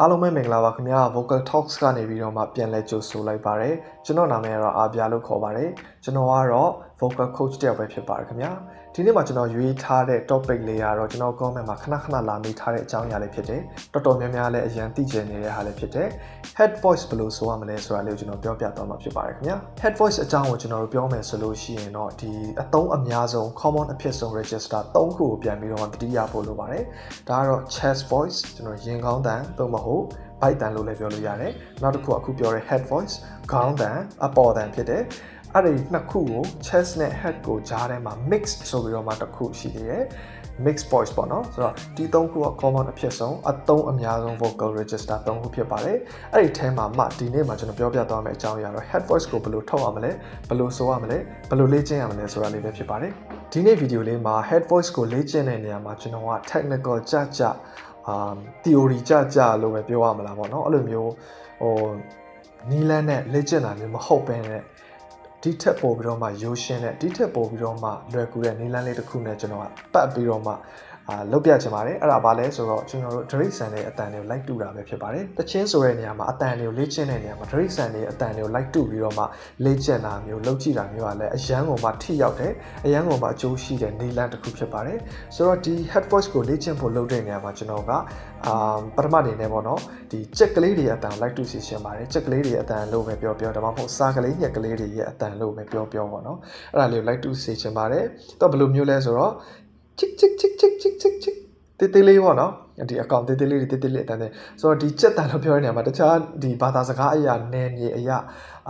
အားလုံးပဲမင်္ဂလာပါခင်ဗျာ Vocal Talks ကနေပြီးတော့မှပြန်လဲကြိုဆိုလိုက်ပါတယ်ကျွန်တော်နာမည်ကတော့အာပြာလို့ခေါ်ပါတယ်ကျွန်တော်ကတော့ Vocal Coach တယောက်ပဲဖြစ်ပါတယ်ခင်ဗျာ ဒီနေ့မှာကျွန်တော်ရွေးထားတဲ့ topic လေးကတော့ကျွန်တော် comment မှာခဏခဏလာမိထားတဲ့အကြောင်းအရာလေးဖြစ်တယ်တော်တော်များများလည်းအရန်သိကျင်နေတဲ့ဟာလေးဖြစ်တယ် head voice ဘယ်လိုဆိုရမလဲဆိုတာလေးကိုကျွန်တော်ပြောပြသွားမှာဖြစ်ပါတယ်ခင်ဗျာ head voice အကြောင်းကိုကျွန်တော်တို့ပြောမယ်ဆိုလို့ရှိရင်တော့ဒီအသုံးအများဆုံး common အဖြစ်ဆုံး register 3ခုကိုပြန်ပြီးတော့မှတတိယဖို့လိုပါတယ်ဒါကတော့ chest voice ကျွန်တော်ရင်ကောင်းတန်သို့မဟုတ်ဘိုက်တန်လို့လည်းပြောလို့ရတယ်နောက်တစ်ခုအခုပြောတဲ့ head voice ခေါင်းတန်အပေါ်တန်ဖြစ်တယ် အဲ့ဒီနှစ်ခုကို chest နဲ့ head ကိုကြားထဲမှာ mix ဆိုပြီးတော့မှတစ်ခုရှိသေးတယ် mix voice ပေါ့နော်ဆိုတော့ဒီသုံးခုက common အဖြစ်ဆုံးအသုံးအများဆုံး vocal register သုံးခုဖြစ်ပါတယ်အဲ့ဒီထဲမှာမှဒီနေ့မှာကျွန်တော်ပြောပြသွားမယ့်အကြောင်းအရာတော့ head voice ကိုဘယ်လိုထုတ်ရမလဲဘယ်လိုဆိုရမလဲဘယ်လိုလေ့ကျင့်ရမလဲဆိုတာလေးပဲဖြစ်ပါတယ်ဒီနေ့ဗီဒီယိုလေးမှာ head voice ကိုလေ့ကျင့်တဲ့နေရာမှာကျွန်တော်က technical ကြကြအာ theory ကြကြလို့ပဲပြောရမလားပေါ့နော်အဲ့လိုမျိုးဟိုနီလန်းနဲ့လေ့ကျင့်တာမျိုးမဟုတ်ဘဲနဲ့ ဒီထက်ပိုပြီးတော့မှရိုးရှင်းတဲ့ဒီထက်ပိုပြီးတော့မှလွယ်ကူတဲ့နီလန်းလေးတစ်ခုနဲ့ကျွန်တော်ကပတ်ပြီးတော့မှ အာလုတ်ပြချင်ပါတယ်အဲ့ဒါဘာလဲဆိုတော့ကျွန်တော်တို့ဒရိတ်ဆန်တဲ့အတန်တွေကိုလိုက်တူတာပဲဖြစ်ပါတယ်တချင်းဆိုတဲ့နေရာမှာအတန်တွေကိုလေ့ကျင့်တဲ့နေရာမှာဒရိတ်ဆန်တွေအတန်တွေကိုလိုက်တူပြီးတော့မှလေ့ကျင့်တာမျိုးလုပ်ကြည့်တာမျိုးကလည်းအရန်ကုန်မှထိရောက်တယ်အရန်ကုန်မှအကျိုးရှိတဲ့နီလန်းတစ်ခုဖြစ်ပါတယ်ဆိုတော့ဒီ head voice ကိုလေ့ကျင့်ဖို့လုပ်တဲ့နေရာမှာကျွန်တော်ကအာပထမအနေနဲ့ပေါ့နော်ဒီကြက်ကလေးတွေအတန်လိုက်တူစီရှင်းပါတယ်ကြက်ကလေးတွေအတန်လို့ပဲပြောပြောဒါမှမဟုတ်စားကလေးညက်ကလေးတွေရဲ့အတန်လို့ပဲပြောပြောပေါ့နော်အဲ့ဒါလေးကိုလိုက်တူစီရှင်းပါတယ်တော့ဘယ်လိုမျိုးလဲဆိုတော့ချစ်ချစ်ချစ် ချစ်ချစ်ချစ်ချစ်တေးသေးလေးပေါ့နော်ဒီအကောင့်တေးသေးလေးတွေတေးသေးလေးအတန်းသေးဆိုတော့ဒီချက်တန်လို့ပြောတဲ့နေရာမှာတခြားဒီဘာသာစကားအရာနယ်မြေအရာ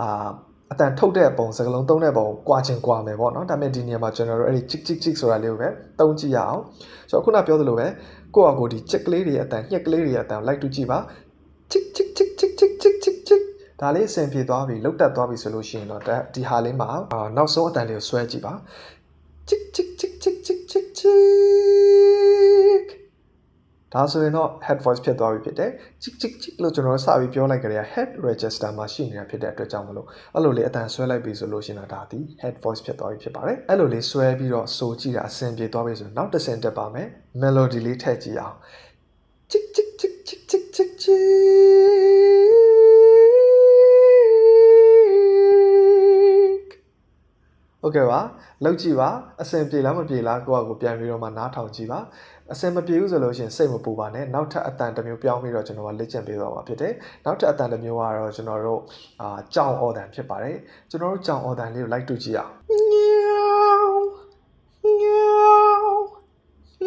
အာအတန်ထုတ်တဲ့ပုံစကားလုံးသုံးတဲ့ပုံကွာချင်ကွာမယ်ပေါ့နော်ဒါပေမဲ့ဒီနေရာမှာကျွန်တော်တို့အဲ့ဒီချစ်ချစ်ချစ်ဆိုတာလေးကိုပဲတုံးကြည့်ရအောင်ဆိုတော့ခုနပြောသလိုပဲကိုယ့်အကိုဒီချက်ကလေးတွေအတန်ညက်ကလေးတွေအတန်လိုက်တူကြည့်ပါချစ်ချစ်ချစ်ချစ်ချစ်ချစ်ချစ်ချစ်ဒါလေးအဆင်ပြေသွားပြီလောက်တက်သွားပြီဆိုလို့ရှိရင်တော့ဒီဟာလေးမှာအာနောက်ဆုံးအတန်လေးကိုဆွဲကြည့်ပါ ဒါဆိုရင်တော့ head voice ဖြစ်သွားပြီဖြစ်တယ်ချစ်ချစ်ချစ်လို့ကျွန်တော်စပြီးပြောလိုက်ကြတဲ့ head register မှာရှိနေတာဖြစ်တဲ့အတွက်ကြောင့်မလို့အဲ့လိုလေးအတန်ဆွဲလိုက်ပြီဆိုလို့ရှိရင်တော့ဒါဒီ head voice ဖြစ်သွားပြီဖြစ်ပါတယ်အဲ့လိုလေးဆွဲပြီးတော့ဆိုကြည့်တာအဆင်ပြေသွားပြီဆိုရင်နောက်တစ်ဆင့်တက်ပါမယ် melody လေးထည့်ကြည့်အောင်ချစ်ချစ်ချစ်ချစ်ချစ်ချစ်ချစ် ဟုတ်ကဲ့ပါလောက်ကြည့်ပါအဆင်ပြေလားမပြေလားကိုယ့်အကိုပြန်ပြီးတော့မှနားထောင်ကြည့်ပါအစင်မပြေဘူးဆိုလို့ရှိရင်စိတ်မပူပါနဲ့နောက်ထပ်အတန်တစ်မျိုးပြောင်းပြီးတော့ကျွန်တော်ကလေ့ကျင့်ပေးသွားမှာဖြစ်တယ်နောက်ထပ်အတန်တစ်မျိုးကတော့ကျွန်တော်တို့အာကြောင်အော်တန်ဖြစ်ပါတယ်ကျွန်တော်တို့ကြောင်အော်တန်လေးကိုလိုက်တူကြည့်အောင်ညောင်းညောင်း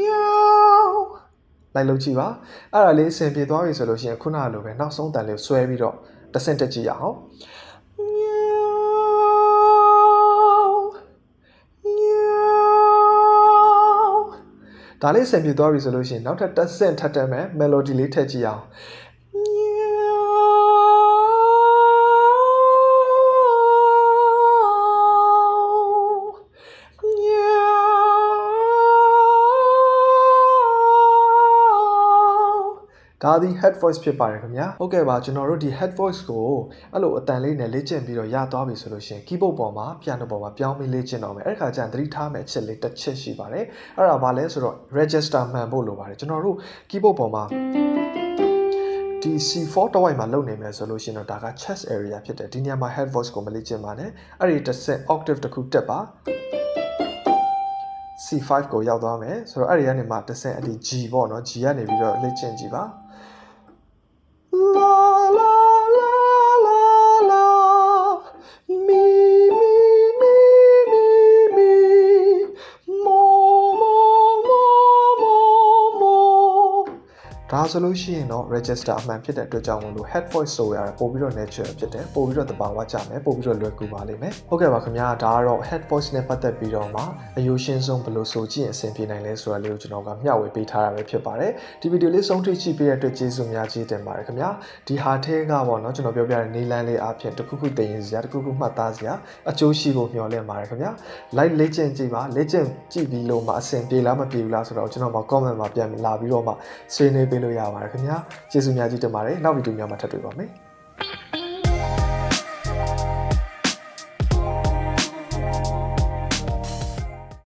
ညောင်းလိုက်လို့ကြည့်ပါအဲ့ဒါလေးအစင်ပြေသွားပြီဆိုလို့ရှိရင်ခုနလိုပဲနောက်ဆုံးတန်လေးကိုဆွဲပြီးတော့တဆင့်တက်ကြည့်ရအောင် ဒါလေးဆင်ပြေသွားပြီဆိုလို့ရှိရင်နောက်ထပ်တစ်ဆင့်ထပ်တက်မယ် melody လေးထည့်ကြည့်အောင် ဒါဒီ head voice ဖြစ်ပါတယ်ခင်ဗျာဟုတ်ကဲ့ပါကျွန်တော်တို့ဒီ head voice ကိုအဲ့လိုအတန်လေးနဲ့လေ့ကျင့်ပြီးတော့ရသွားပြီဆိုလို့ရှိရင် keyboard ပေါ်မှာ piano ပေါ်မှာပြောင်းပြီးလေ့ကျင့်တော့မယ်အဲ့ခါကျရင်သတိထားမယ့်အချက်လေးတစ်ချက်ရှိပါတယ်အဲ့ဒါဘာလဲဆိုတော့ register မှန်ဖို့လိုပါတယ်ကျွန်တော်တို့ keyboard ပေါ်မှာဒီ C4 တဝိုက်မှာလုပ်နေမယ်ဆိုလို့ရှိရင်တော့ဒါက chest area ဖြစ်တယ်ဒီနေရာမှာ head voice ကိုမလေ့ကျင့်ပါနဲ့အဲ့ဒီတစ်ဆက် octave တစ်ခုတက်ပါ C5 ကိုရောက်သွားမယ်ဆိုတော့အဲ့ဒီကနေမှတစ်ဆင့်အဒီ G ပေါ့နော် G ကနေပြီးတော့လေ့ကျင့်ကြည့်ပါ La la ဒါဆိုလို့ရှိရင်တော့ register အမှန်ဖြစ်တဲ့အတွက်ကြောင့်မလို့ head voice ဆိုရတာပို့ပြီးတော့ natural ဖြစ်တယ်ပို့ပြီးတော့တဘာဝကြမယ်ပို့ပြီးတော့လွယ်ကူပါလိမ့်မယ်ဟုတ်ကဲ့ပါခင်ဗျာဒါကတော့ head voice နဲ့ပတ်သက်ပြီးတော့မှအယိုးရှင်းဆုံးဘယ်လိုဆိုကြည့်ရင်အဆင်ပြေနိုင်လဲဆိုတာလေးကိုကျွန်တော်ကမျှဝေပေးထားတာပဲဖြစ်ပါတယ်ဒီဗီဒီယိုလေးဆုံးထိကြည့်ပေးတဲ့အတွက်ကျေးဇူးများကြီးတင်ပါတယ်ခင်ဗျာဒီဟာထဲကပေါ့နော်ကျွန်တော်ပြောပြတဲ့နေလန်းလေးအားဖြင့်တစ်ခုခုတင်ရင်စရာတစ်ခုခုမှတ်သားစရာအကျိုးရှိဖို့မျှော်လင့်ပါတယ်ခင်ဗျာ like လေ့ကျင့်ကြည့်ပါလေ့ကျင့်ကြည့်ပြီးလို့မှအဆင်ပြေလားမပြေဘူးလားဆိုတော့ကျွန်တော်မှာ comment မှာပြန်လာပြီးတော့မှဆွေးနွေးပေးလို့ရပါတယ်ခင်ဗျာကျေးဇူးများကြီးတင်ပါတယ်နောက်ဗီဒီယိုများမှာထပ်တွေ့ပါမယ်